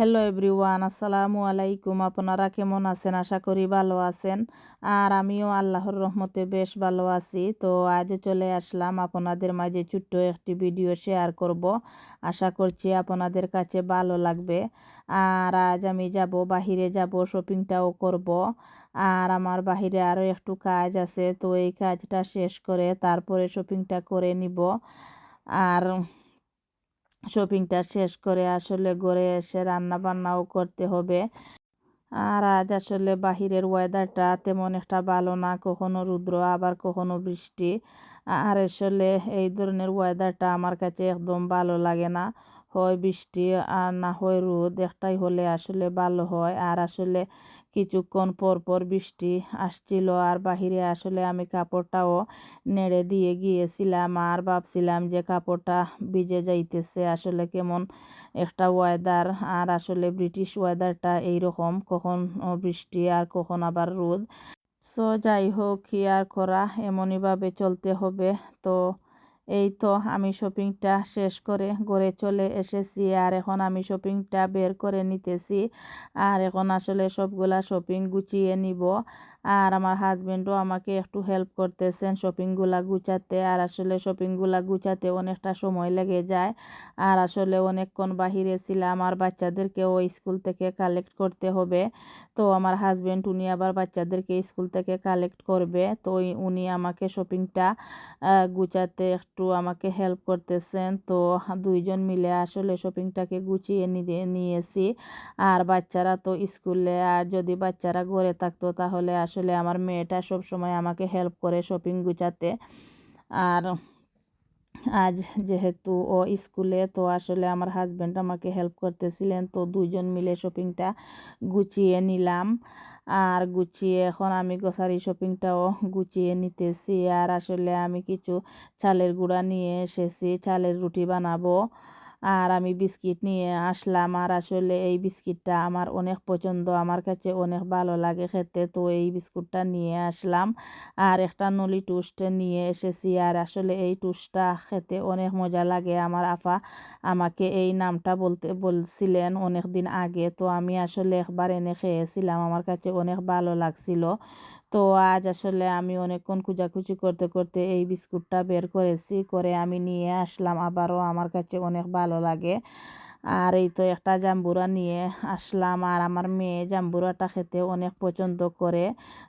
Hello everyone আসসালামু আলাইকুম আপনারা কেমন আছেন? আশা করি ভালো আছেন। আর আমিও আল্লাহর রহমতে বেশ ভালো আছি। তো আজও চলে আসলাম আপনাদের মাঝে ছোট্ট একটি ভিডিও শেয়ার করব। আশা করছি আপনাদের কাছে ভালো লাগবে। আর আজ আমি যাব, বাহিরে যাব শপিংটাও করব। আর আমার বাহিরে আরও একটু কাজ আছে, তো এই কাজটা শেষ করে তারপরে শপিংটা করে নিব। আর শপিংটা শেষ করে আসলে ঘরে এসে রান্না বান্নাও করতে হবে। আর আজ আসলে বাহিরের ওয়েদারটা তেমন একটা ভালো না, কখনো রুদ্র, আবার কখনো বৃষ্টি। আর আসলে এই ধরনের ওয়েদারটা আমার কাছে একদম ভালো লাগে না। হয় বৃষ্টি আর না হয় রোদ, একটাই হলে আসলে ভালো হয়। আর আসলে কিছুক্ষণ পর পর বৃষ্টি আসছিল আর বাহিরে আসলে আমি কাপড়টাও নেড়ে দিয়ে গিয়েছিলাম আর ভাবছিলাম যে কাপড়টা ভিজে যাইতেছে। আসলে কেমন একটা ওয়েদার আর আসলে ব্রিটিশ ওয়েদারটা এইরকম, কখন বৃষ্টি আর কখন আবার রোদ। সো যাই হোক, কি আর করা, এমনইভাবে চলতে হবে। তো এই তো আমি শপিংটা শেষ করে ঘরে চলে এসেছি আর এখন আমি শপিংটা বের করে নিতেছি। আর এখন আসলে সবগুলা শপিং গুছিয়ে নিব। আর আমার হাজব্যান্ডও আমাকে একটু হেল্প করতেছেন শপিংগুলা গুছাতে। আর আসলে শপিংগুলা গুছাতে অনেকটা সময় লেগে যায়। আর আসলে অনেকক্ষণ বাহিরে ছিলাম, আর বাচ্চাদেরকেও স্কুল থেকে কালেক্ট করতে হবে। তো আমার হাজব্যান্ড উনি আবার বাচ্চাদেরকে স্কুল থেকে কালেক্ট করবে। তো উনি আমাকে শপিংটা গুছাতে একটু আমাকে হেল্প করতেছেন। তো দুইজন মিলে আসলে শপিংটাকে গুছিয়ে নিয়েছি। আর বাচ্চারা তো স্কুলে আর যদি বাচ্চারা ঘরে থাকতো তাহলে আসলে আমার মেয়েটা সব সময় আমাকে হেল্প করে শপিং গুছাতে। আর আজ যেহেতু ও স্কুলে তো আসলে আমার হাজব্যান্ড আমাকে হেল্প করতেছিলেন। তো দুজন মিলে শপিংটা গুছিয়ে নিলাম। আর গুছিয়ে এখন আমি গ্রসারি শপিংটাও গুছিয়ে নিতেছি। আর আসলে আমি কিছু চালের গুঁড়া নিয়ে এসেছি। চালের রুটি বানাবো। আর আমি বিস্কিট নিয়ে আসলাম। আর আসলে এই বিস্কিটটা আমার অনেক পছন্দ। আমার কাছে অনেক ভালো লাগে খেতে। তো এই বিস্কুটটা নিয়ে আসলাম। আর একটা নলি টুস্ট নিয়ে এসেছি। আর আসলে এই টুস্টটা খেতে অনেক মজা লাগে। আমার আফা আমাকে এই নামটা বলতে, বলছিলেন অনেক দিন আগে। তো আমি আসলে একবার এনে খেয়েছিলাম। আমার কাছে অনেক ভালো লাগছিল। তো আজ আসলে আমি অনেকক্ষণ খুঁজাখুচি করতে করতে এই বিস্কুটটা বের করেছি, করে আমি নিয়ে আসলাম। আবারও আমার কাছে অনেক ভালো লাগে। আর এই তো একটা জাম্বুরা নিয়ে আসলাম। আর আমার মেয়ে জাম্বুরাটা খেতে অনেক পছন্দ করে।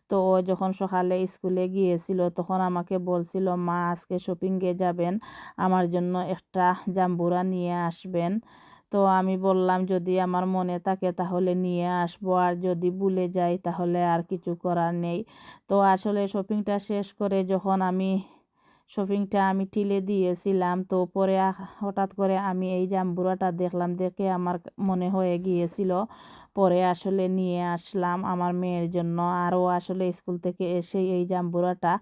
তো ও যখন সকালে স্কুলে গিয়েছিল, তখন আমাকে বলছিল, মা, আজকে শপিংয়ে যাবেন। আমার জন্য একটা জাম্বুরা নিয়ে আসবেন। তো আমি বললাম, যদি আমার মনে থাকে তাহলে নিয়ে আসব। আর যদি ভুলে যাই তাহলে আর কিছু করার নেই। তো আসলে শপিংটা শেষ করে যখন আমি শপিংটা আমি ঠিলে দিয়েছিলাম, তো পরে হঠাৎ করে আমি এই জাম্বুরাটা দেখলাম, দেখে আমার মনে হয়ে গিয়েছিল। পরে আসলে নিয়ে আসলাম আমার মেয়ের জন্য। আরও আসলে স্কুল থেকে এসে এই জাম্বুরাটা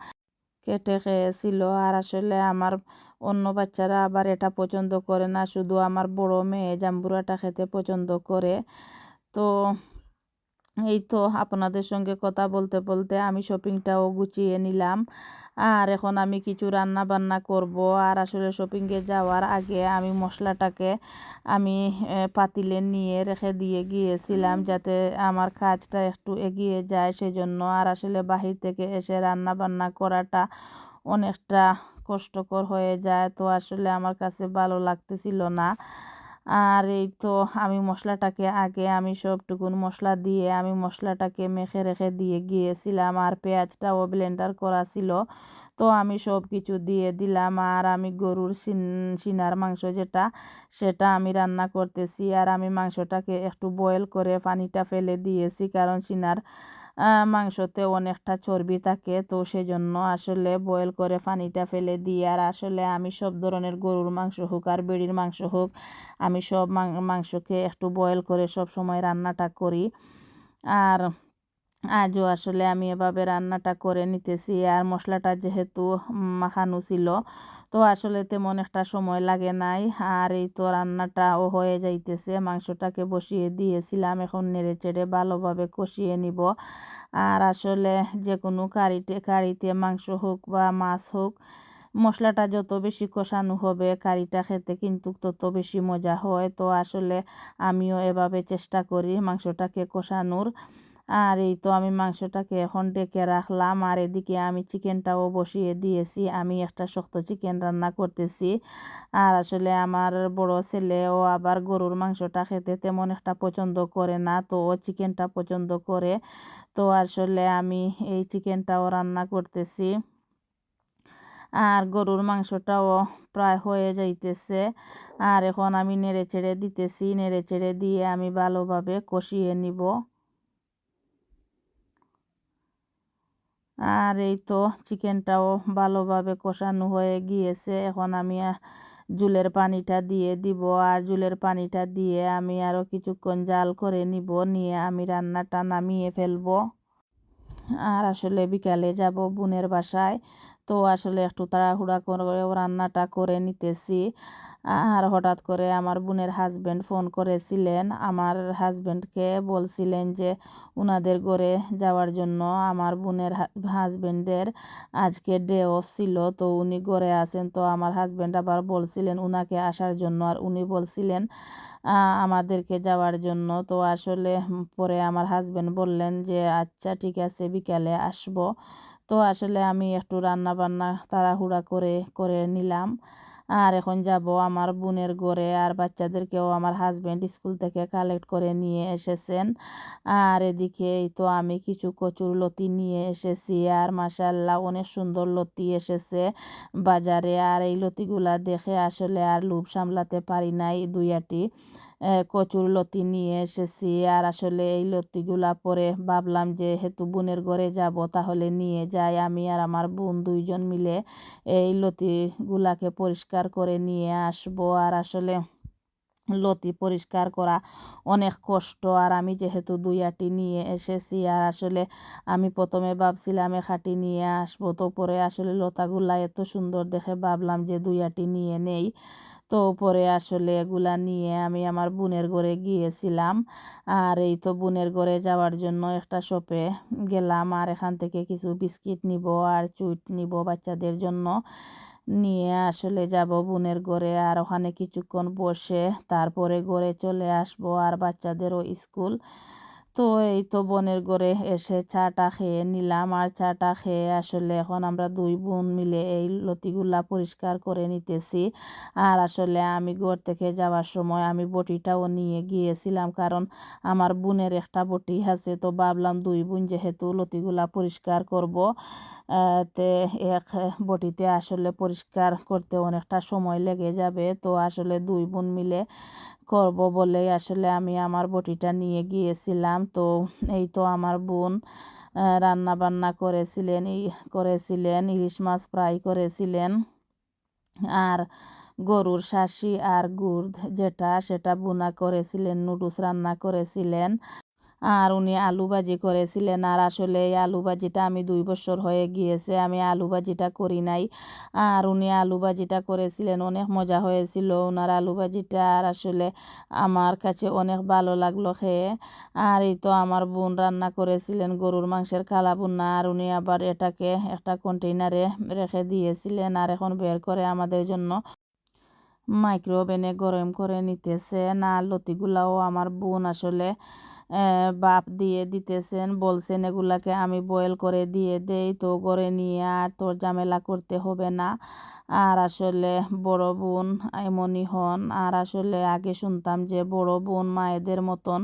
কেটে খেয়েছিল। আর আসলে আমার অন্য বাচ্চারা আবার এটা পছন্দ করে না, শুধু আমার বড় মেয়ে জাম্বুরাটা খেতে পছন্দ করে। তো এই তো আপনাদের সঙ্গে কথা বলতে বলতে আমি শপিংটাও গুছিয়ে নিলাম। আর এখন আমি কিছু রান্না বান্না করব। আর আসলে শপিংয়ে যাওয়ার আগে আমি মশলাটাকে আমি পাতিলে নিয়ে রেখে দিয়ে গিয়েছিলাম যাতে আমার কাজটা একটু এগিয়ে যায় সেজন্য। আর আসলে বাহির থেকে এসে রান্না বান্না করাটা অনেকটা কষ্টকর হয়ে যায়। তো আসলে আমার কাছে ভালো লাগতেছিল না। আর এই তো আমি মশলাটাকে আগে আমি সবটুকুন মশলা দিয়ে আমি মশলাটাকে মেখে রেখে দিয়ে গিয়েছিলাম আর পেঁয়াজটাও ব্লেন্ডার করা ছিল। তো আমি সব কিছু দিয়ে দিলাম আর আমি গরুর সিনার মাংস যেটা, সেটা আমি রান্না করতেছি। আর আমি মাংসটাকে একটু বয়েল করে পানিটা ফেলে দিয়েছি, কারণ সিনার মাংসতে অনেকটা চর্বি থাকে। তো সেজন্য আসলে বয়েল করে পানিটা ফেলে দিই আর আসলে আমি সব ধরনের গরুর মাংস হোক আর বেড়ির মাংস হোক, আমি সব মাংসকে একটু বয়েল করে সব সময় রান্নাটা করি। আর আজও আসলে আমি এভাবে রান্নাটা করে নিতেছি। আর মশলাটা যেহেতু মাখানো ছিল তো আসলে তেমন একটা সময় লাগে নাই। আর এই তো রান্নাটাও হয়ে যাইতেছে, মাংসটাকে বসিয়ে দিয়েছিলাম, এখন নেড়ে চেড়ে ভালোভাবে কষিয়ে নিব। আর আসলে যে কোনো কারিতে কারিতে মাংস হোক বা মাছ হোক, মশলাটা যত বেশি কষানো হবে কারিটা খেতে কিন্তু তত বেশি মজা হয়। তো আসলে আমিও এভাবে চেষ্টা করি মাংসটাকে কষানোর। আর এই তো আমি মাংসটাকে এখন ডেকে রাখলাম আর এদিকে আমি চিকেনটাও বসিয়ে দিয়েছি। আমি একটা শক্ত চিকেন রান্না করতেছি। আর আসলে আমার বড় ছেলেও আবার গরুর মাংসটা খেতে তেমন একটা পছন্দ করে না, তো ও চিকেনটা পছন্দ করে। তো আসলে আমি এই চিকেনটাও রান্না করতেছি। আর গরুর মাংসটাও প্রায় হয়ে যাইতেছে। আর এখন আমি নেড়ে চেড়ে দিতেছি। নেড়ে চেড়ে দিয়ে আমি ভালোভাবে কষিয়ে নিব। আর এই তো চিকেনটাও ভালোভাবে কষানো হয়ে গিয়েছে। এখন আমি জুলের পানিটা দিয়ে দিব। আর জুলের পানিটা দিয়ে আমি আরও কিছুক্ষণ জাল করে নিব। নিয়ে আমি রান্নাটা নামিয়ে ফেলব। আর আসলে বিকালে যাব বোনের বাসায়। তো আসলে একটু তাড়াহুড়া করেও রান্নাটা করে নিতেছি। আর হঠাৎ করে আমার বোনের হাজব্যান্ড ফোন করেছিলেন। আমার হাজব্যান্ডকে বলছিলেন যে, উনাদের ঘরে যাওয়ার জন্য আমার বোনের হাজব্যান্ডের আজকে ডে অফ ছিল, তো উনি ঘরে আছেন। তো আমার হাজব্যান্ড আবার বলছিলেন উনাকে আসার জন্য আর উনি বলছিলেন আমাদেরকে যাওয়ার জন্য। তো আসলে পরে আমার হাজব্যান্ড বললেন যে আচ্ছা ঠিক আছে, বিকালে আসব। তো আসলে আমি একটু রান্না বান্না তাড়াহুড়া করে করে নিলাম। আর এখন যাব আমার বোনের ঘরে আর বাচ্চাদেরকেও আমার হাজব্যান্ড স্কুল থেকে কালেক্ট করে নিয়ে এসেছেন। আর এদিকে তো আমি কিছু কচুর লতি নিয়ে এসেছি আর মাসাল্লাহ অনেক সুন্দর লতি এসেছে বাজারে। আর এই লতিগুলা দেখে আসলে আর লোভ সামলাতে পারি নাই দুই আটি। কচুর লতি নিয়ে এসেছি। আর আসলে এই লতিগুলা পরে ভাবলাম যে, হেতু বোনের ঘরে যাব, তাহলে নিয়ে যাই। আমি আর আমার বোন দুইজন মিলে এই লতিগুলাকে পরিষ্কার করে নিয়ে আসব। আর আসলে লতি পরিষ্কার করা অনেক কষ্ট। আর আমি যেহেতু দুই আটি নিয়ে এসেছি, আর আসলে আমি প্রথমে ভাবছিলাম এক আটি নিয়ে আসব। তো পরে আসলে লতাগুলা এত সুন্দর দেখে ভাবলাম যে, দুই আটি নিয়ে নেই। তো পরে আসলে এগুলা নিয়ে আমি আমার বোনের ঘরে গিয়েছিলাম। আর এই তো বোনের ঘরে যাওয়ার জন্য একটা শপে গেলাম। আর এখান থেকে কিছু বিস্কিট নিব আর চুইট নিব বাচ্চাদের জন্য। নিয়ে আসলে যাব বোনের ঘরে আর ওখানে কিছুক্ষণ বসে তারপরে ঘরে চলে আসব আর বাচ্চাদেরও স্কুল। তো এই তো বোনের ঘরে এসে চাটা খেয়ে নিলাম। আর চাটা খেয়ে আসলে এখন আমরা দুই বোন মিলে এই লতিগুলা পরিষ্কার করে নিতেছি। আর আসলে আমি ঘর থেকে যাওয়ার সময় আমি বটিটাও নিয়ে গিয়েছিলাম। কারণ আমার বোনের একটা বটি আছে, তো ভাবলাম দুই বোন যেহেতু লতিগুলা পরিষ্কার করব তে এক বটিতে আসলে পরিষ্কার করতে অনেকটা সময় লেগে যাবে। তো আসলে দুই বোন মিলে করব বলে আসলে আমি আমার বটিটা নিয়ে গিয়েছিলাম। তো এই তো আমার বোন রান্না বান্না করেছিলেন করেছিলেন, ইলিশ মাছ ফ্রাই করেছিলেন। আর গরুর শাসি আর গুড় যেটা, সেটা বোনা করেছিলেন, নুডলস রান্না করেছিলেন। আর উনি আলু ভাজি করেছিলেন। আর আসলে এই আলু ভাজিটা আমি দুই বছর হয়ে গিয়েছে, আমি আলু ভাজিটা করি নাই। আর উনি আলু ভাজিটা করেছিলেন, অনেক মজা হয়েছিল ওনার আলু ভাজিটা। আর আসলে আমার কাছে অনেক ভালো লাগল খেয়ে। আর এই তো আমার বোন রান্না করেছিলেন গরুর মাংসের কালা বুনা আর উনি আবার এটাকে একটা কন্টেইনারে রেখে দিয়েছিলেন আর এখন বের করে আমাদের জন্য মাইক্রো ওভেনে গরম করে নিতেছে না লতিগুলাও আমার বোন আসলে বাপ দিয়ে দিতেছেন, বলছেন, এগুলাকে আমি বয়েল করে দিয়ে দেই, তো করে নিয়ে আর তোর ঝামেলা করতে হবে না। আর আসলে বড় বোন এমনই হন। আর আসলে আগে শুনতাম যে বড় বোন মায়েদের মতন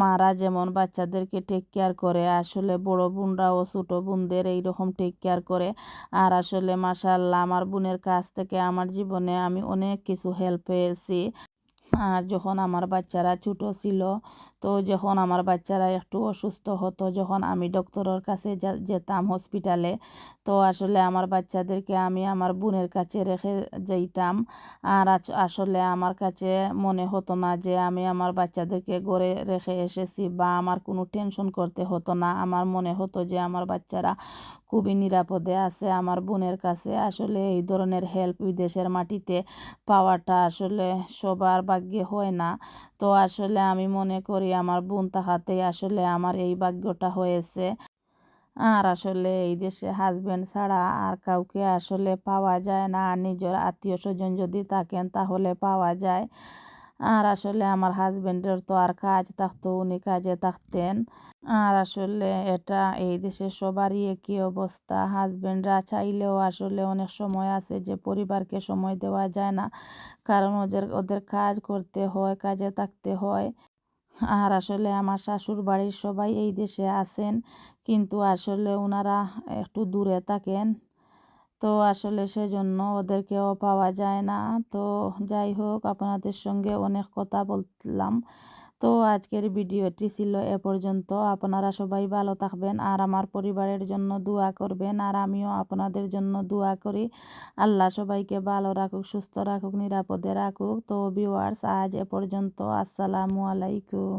মারা যেমন বাচ্চাদেরকে টেক কেয়ার করে, আসলে বড় বোনরাও ছোটো বোনদের এইরকম টেক কেয়ার করে। আর আসলে মাসাল্লাহ আমার বোনের কাছ থেকে আমার জীবনে আমি অনেক কিছু হেল্প পেয়েছি। আর যখন আমার বাচ্চারা ছোটো ছিল, তো যখন আমার বাচ্চারা একটু অসুস্থ হতো, যখন আমি ডক্টরের কাছে যেতাম হসপিটালে তো আসলে আমার বাচ্চাদেরকে আমি আমার বোনের কাছে রেখে যাইতাম। আর আসলে আমার কাছে মনে হতো না যে আমি আমার বাচ্চাদেরকে গড়ে রেখে এসেছি বা আমার কোনো টেনশন করতে হতো না। আমার মনে হতো যে আমার বাচ্চারা খুবই নিরাপদে আছে আমার বোনের কাছে। আসলে এই ধরনের হেল্প বিদেশের মাটিতে পাওয়াটা আসলে সবার ভাগ্যে হয় না। তো আসলে আমি মনে করি আমার বোন তাহাতেই আসলে আমার এই ভাগ্যটা হয়েছে। আর আসলে এই দেশে হাজব্যান্ড ছাড়া আর কাউকে আসলে পাওয়া যায় না। আর নিজের আত্মীয় স্বজন যদি থাকেন তাহলে পাওয়া যায়। আর আসলে আমার হাজব্যান্ডের তো আর কাজ থাকতো উনি কাজে থাকতেন। আর আসলে এটা এই দেশে সবারই একই অবস্থা। হাজব্যান্ডরা চাইলেও আসলে অনেক সময় আছে যে পরিবারকে সময় দেওয়া যায় না। কারণ ওদের ওদের কাজ করতে হয়, কাজে থাকতে হয়। আর আসলে আমার শাশুর বাড়ির সবাই এই দেশে আছেন, কিন্তু আসলে ওনারা একটু দূরে থাকেন। তো আসলে সেজন্য ওদেরকেও পাওয়া যায় না। তো যাই হোক, আপনাদের সঙ্গে অনেক কথা বললাম। তো আজকের ভিডিওটি ছিল এ পর্যন্ত। আপনারা সবাই ভালো থাকবেন আর আমার পরিবারের জন্য দোয়া করবেন আর আমিও আপনাদের জন্য দোয়া করি। আল্লাহ সবাইকে ভালো রাখুক, সুস্থ রাখুক, নিরাপদে রাখুক। তো ভিওয়ার্স আজ এ পর্যন্ত। আসসালামু আলাইকুম।